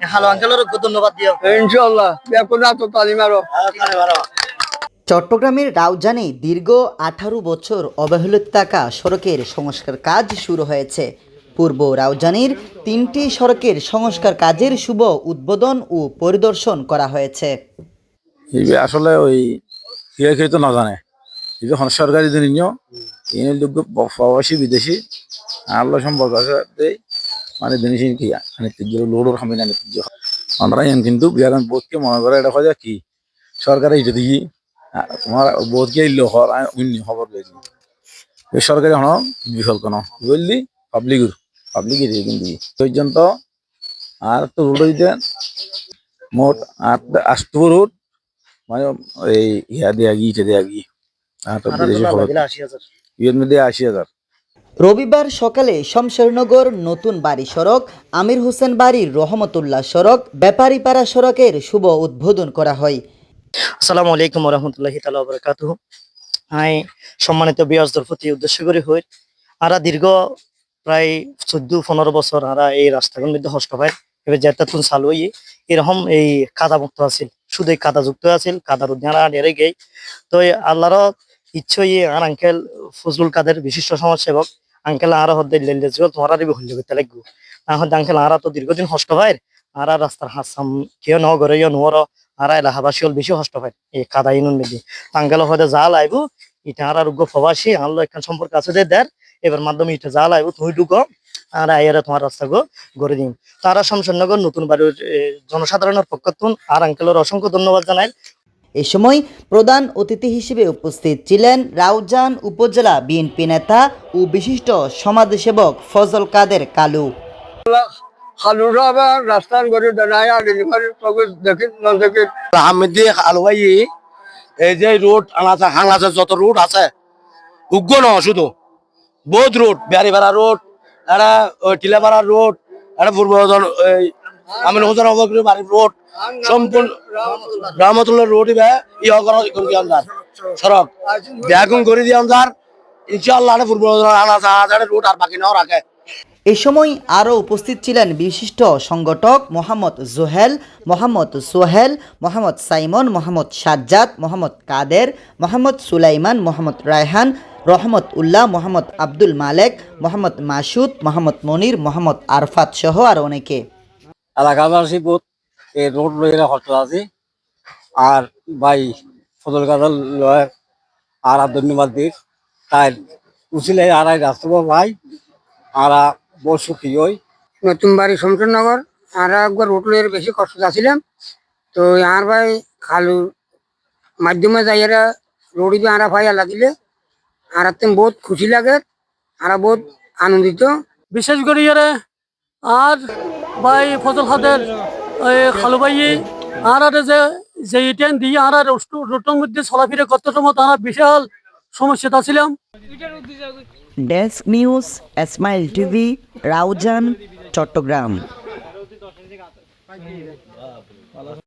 Hello আঙ্কেলের ধন্যবাদ দিও। ইনশাল্লাহ তো তালিম আরও। চট্টগ্রামের রাউজানে দীর্ঘ আঠারো বছর অবহেলিত থাকা সড়কের সংস্কার কাজ শুরু হয়েছে। পূর্ব রাউজানির তিনটি সড়কের সংস্কার কাজের শুভ উদ্বোধন ও পরিদর্শন করা হয়েছে। এই আসলে ওই কিয়ে খেয়ে তো না জানে। সরকারি লোক প্রবাসী বিদেশি আল্লাহ সম্পর্ক আছে মানে জিনিস কি মানে তিনজন লোডর খামি না তিনজ আমরা এন কিন্তু বিয়ার বোধকে মনে করে এটা হয় কি? সরকারে এটা দিই তোমার বোধকে ইল্লো হর অন্য খবর পেয়েছি এই সরকারি হন বিফল কোন বুঝলি? পাবলিক পাবলিক এরিয়া কিন্তু পর্যন্ত আর তো রোড হইতে মোট আট আষ্ট রোড মানে এই ইয়া দেয়া গিয়ে দেয়া গিয়ে আর তো বিদেশি খবর ইয়ের মধ্যে আশি হাজার। রবিবার সকালে শমশেরনগর নতুন বাড়ি সড়ক, আমির হোসেন বাড়ির রহমতুল্লাহ সড়ক, ব্যাপারীপাড়া সড়কের শুভ উদ্বোধন করা হয়। আসসালামু আলাইকুম রহমতুল্লাহি তালা বরকাত হাই, সম্মানিত বিয়াজদের প্রতি উদ্দেশ্য করে হই। আরা দীর্ঘ প্রায় চোদ্দ, পনেরো বছর আরা এই রাস্তাগুলোর মধ্যে হষ্ট পায় এবার যেটা তুন চালু হই, এরকম এই কাদা মুক্ত আছিল। শুধু এই কাদা যুক্ত আছিল কাদার উদ্যানা ডেরে গেই। তো আল্লাহর ইচ্ছে আর আঙ্কেল ফজলুল কাদের বিশিষ্ট সমাজসেবক। আঙ্কেল আরা তোমার আর হইলে লাগবো। এখন আঙ্কেল আরা তো দীর্ঘদিন হষ্ট পায় আরা রাস্তার হাসাম কেউ ন ঘরে নোর আর এলাহাবাসী হল বেশি কষ্ট পায় এই কাদা ইনুন মেদি টাঙ্গালো হয়তো জাল আইব ইটা আর আরোগ্য প্রবাসী, আনলো একখান সম্পর্ক আছে যে দেয় এবার মাধ্যমে ইটা জাল আইব তুই ঢুকো আর আইয়ারা তোমার রাস্তা গো, গড়ে দিম। তারা শমশেরনগর নতুন বাড়ির জনসাধারণের পক্ষ আর আঙ্কেলের অসংখ্য ধন্যবাদ জানাই এ সময় প্রধান অতিথি হিসেবে উপস্থিত ছিলেন রাউজান উপজেলা বিএনপি নেতা ও বিশিষ্ট সমাজসেবক ফজল কাদের কালু। খালুরা রাস্তার গড়ে দাঁড়ায় আর দেখি না দেখি আহমেদি আলুয়াই এই যে রোড যত রোড আছে উগ্র ন শুধু। বহুত road Biharipara road Tilapara road পূর্ব আমি হোসেন অবগ্রী বাড়ির রোড। সম্পূর্ণ রহমতুল্লাহ রোড ইবে ইয়া করা করে সড়ক। ব্যাগুন করে দিয়ে আনজার ইনশাআল্লাহ এটা পূর্ব রোড আর বাকি নাও রাখে এ সময় আরও উপস্থিত ছিলেন বিশিষ্ট সংগঠক মোহাম্মদ জোহেল, মোহাম্মদ সোহেল, মোহাম্মদ সাইমন, মোহাম্মদ সাজ্জাদ, মোহাম্মদ কাদের, মোহাম্মদ সুলাইমান, মোহাম্মদ রায়হান, রহমত উল্লাহ, মোহাম্মদ আব্দুল মালেক, মোহাম্মদ মাসুদ, মোহাম্মদ মনির, মোহাম্মদ আরফাত সহ আর অনেকে। এলাকাবাসী বোধ এই রোড লইলে হরতাল আছে। আর ভাই ফজল কাজাল লয় আর ধন্যবাদ দিক তাই উচিলে আর আই রাস্তা ভাই আর বহু সুখী হই নতুন বাড়ি শমশেরনগর আর একবার রোটলের বেশি কষ্ট যাচ্ছিলাম তো আর ভাই খালুর মাধ্যমে যাইয়ারা রোডি আরা ভাই আলা দিলে আর তেম বহুত খুশি লাগে আর বহুত আনন্দিত। বিশেষ করে ইয়ারে আর ভাই ফজল হাদের খালু ভাই আর যে যে ইটেন দিয়ে আর রোটের মধ্যে চলাফেরা করতে সময় তারা বিশাল সমস্যা ছিলাম desk news smile TV, Raozan, Chattogram.